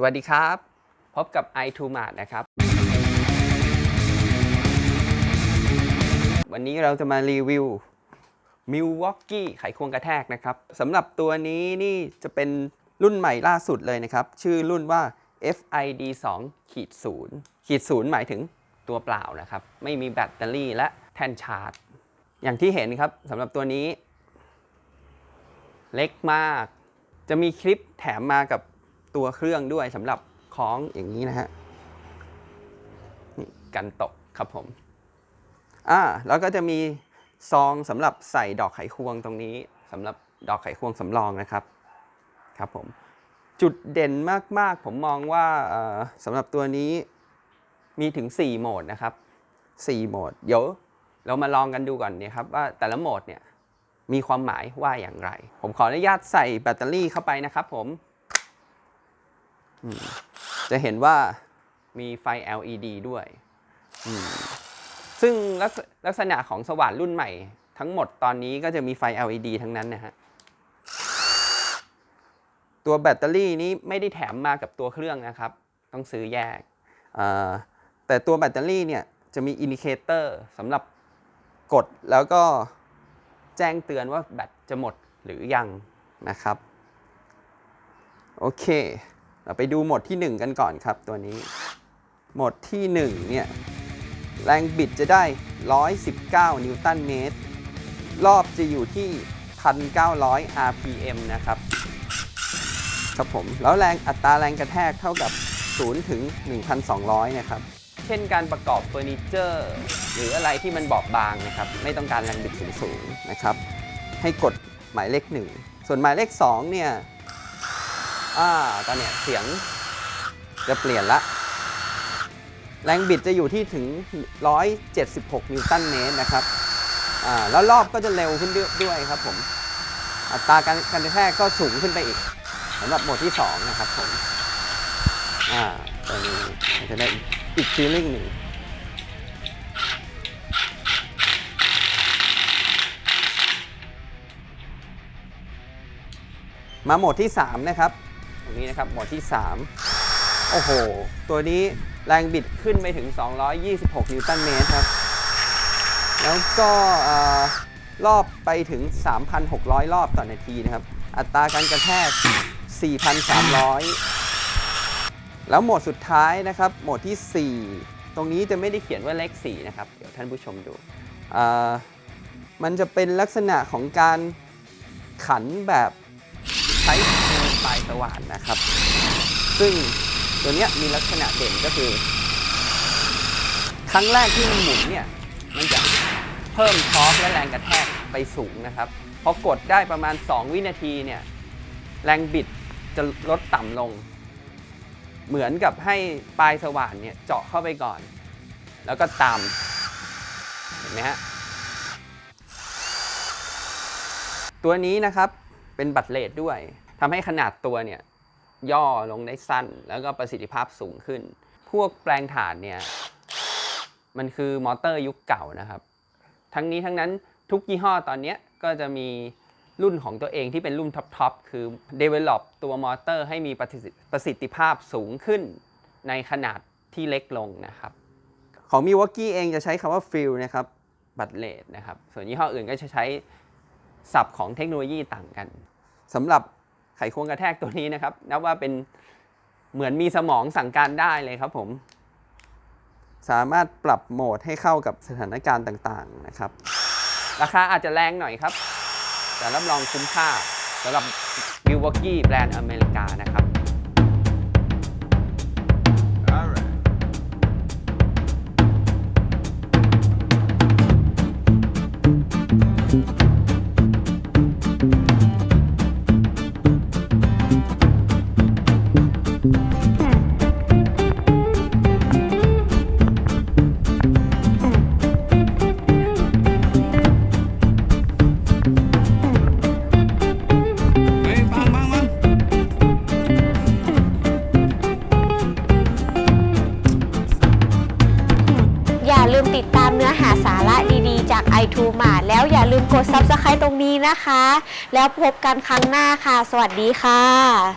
สวัสดีครับ พบกับ i t o m a r t นะครับ วันนี้เราจะมารีวิว Milwaukee ไขควงกระแทกนะครับสำหรับตัวนี้นี่จะเป็นรุ่นใหม่ล่าสุดเลยนะครับ ชื่อรุ่นว่า FID 2ขีด0ขีด0หมายถึงตัวเปล่านะครับ ไม่มีแบตเตอรี่และแท่นชาร์จ อย่างที่เห็นครับสำหรับตัวนี้ เล็กมาก จะมีคลิปแถมมากับ ตัวเครื่องด้วยสำหรับคล้องอย่างนี้นะฮะนี่กันตกครับผมอ่าแล้วก็จะมีซองสำหรับใส่ดอกไขควงตรงนี้สำหรับดอกไขควงสำรองนะครับครับผมจุดเด่นมาก ๆ ผมมองว่าเออสำหรับตัวนี้มีถึง 4 โหมดนะครับ 4 โหมด เดี๋ยวเรามาลองกันดูก่อนเนี่ยครับว่าแต่ละโหมดเนี่ยมีความหมายว่าอย่างไร ผมขออนุญาตใส่แบตเตอรี่เข้าไปนะครับผม จะเห็นว่ามีไฟ LED ด้วย ซึ่งลักษลักษณะของสว่านรุ่นใหม่ ทั้งหมดตอนนี้ก็จะมีไฟ LED ทั้งนั้นนะฮะ ตัวแบตเตอรี่นี้ไม่ได้แถมมากับตัวเครื่องนะครับ ต้องซื้อแยก แต่ตัวแบตเตอรี่เนี่ยจะมีอินดิเคเตอร์สำหรับกดแล้วก็แจ้งเตือนว่าแบตจะหมดหรือยังนะครับ โอเค เราไปดูโหมดที่ 1 กันก่อนครับตัวนี้ โหมดที่ 1 เนี่ย แรงบิดจะได้ 119 นิวตันเมตร รอบจะอยู่ที่ 1,900 RPM นะครับ ครับผม แล้วแรงอัตราแรงกระแทกเท่ากับ 0 ถึง 1,200 นะครับ เช่นการประกอบเฟอร์นิเจอร์ หรืออะไรที่มันบอบบางนะครับ ไม่ต้องการแรงบิดสูงๆนะครับ ให้กดหมายเลข 1 ส่วนหมายเลข 2 เนี่ย อ่าตอนเนี้ยเสียงจะเปลี่ยนละ แรงบิดจะอยู่ที่ถึง 176 นิวตันเมตรนะครับอ่าแล้วรอบก็จะเร็วขึ้นด้วยครับผม อัตราการการกระแทกก็สูงขึ้นไปอีกสำหรับโหมดที่ 2 นะครับผม อ่าตัวนี้จะได้อีกฟีลลิ่งหนึ่งมาโหมดที่ 3 นะครับ รงนี้นะครับหมดที่ 3 โอ้โห ตัวนี้แรงบิดขึ้นไปถึง 226 นิวตันเมตรครับ แล้วก็เอ่อรอบไปถึง 3,600 รอบต่อนาทีนะครับ อัตราการกระแทก 4,300 แล้วโหมดสุดท้ายนะครับ โหมดที่ 4 ตรงนี้จะไม่ได้เขียนว่าเลข 4 นะครับ เดี๋ยวท่านผู้ชมดู มันจะเป็นลักษณะของการขันแบบใช้ สว่านนะครับ ซึ่งตัวนี้มีลักษณะเด่นก็คือ ครั้งแรกที่มันหมุนเนี่ย มันจะเพิ่มทอร์กและแรงกระแทกไปสูงนะครับพอกดได้ประมาณ 2 วินาทีเนี่ย แรงบิดจะลดต่ำลง เหมือนกับให้ปลายสว่านเนี่ยเจาะเข้าไปก่อน แล้วก็ตามเห็นไหมฮะตัวนี้นะครับเป็นบัตรเลดด้วย ทำให้ขนาดตัวเนี่ยย่อลงได้สั้น แล้วก็ประสิทธิภาพสูงขึ้น พวกแปลงถ่านเนี่ยมันคือมอเตอร์ยุคเก่านะครับ ทั้งนี้ทั้งนั้นทุกยี่ห้อตอนเนี้ยก็จะมีรุ่นของตัวเองที่เป็นรุ่นท็อปๆคือ develop ตัวมอเตอร์ให้มีประสิทธิประสิทธิภาพสูงขึ้น ในขนาดที่เล็กลงนะครับ ของ Milwaukee เองจะใช้คำว่า fill นะครับบัตรเลดนะครับ ส่วนยี่ห้ออื่นก็จะใช้ศัพท์ของเทคโนโลยีต่างกันสำหรับ ไขควงกระแทกตัวนี้นะครับ นับว่าเป็นเหมือนมีสมองสั่งการได้เลยครับผม สามารถปรับโหมดให้เข้ากับสถานการณ์ต่างๆนะครับ ราคาอาจจะแรงหน่อยครับ แต่รับรองคุ้มค่าสำหรับ Milwaukee แบรนด์อเมริกานะครับ ลืมติดตามเนื้อหาสาระดีๆ จาก i 2 m a r แล้วอย่าลืมกด Subscribe ตรงนี้นะคะ แล้วพบกันครั้งหน้าค่ะ สวัสดีค่ะ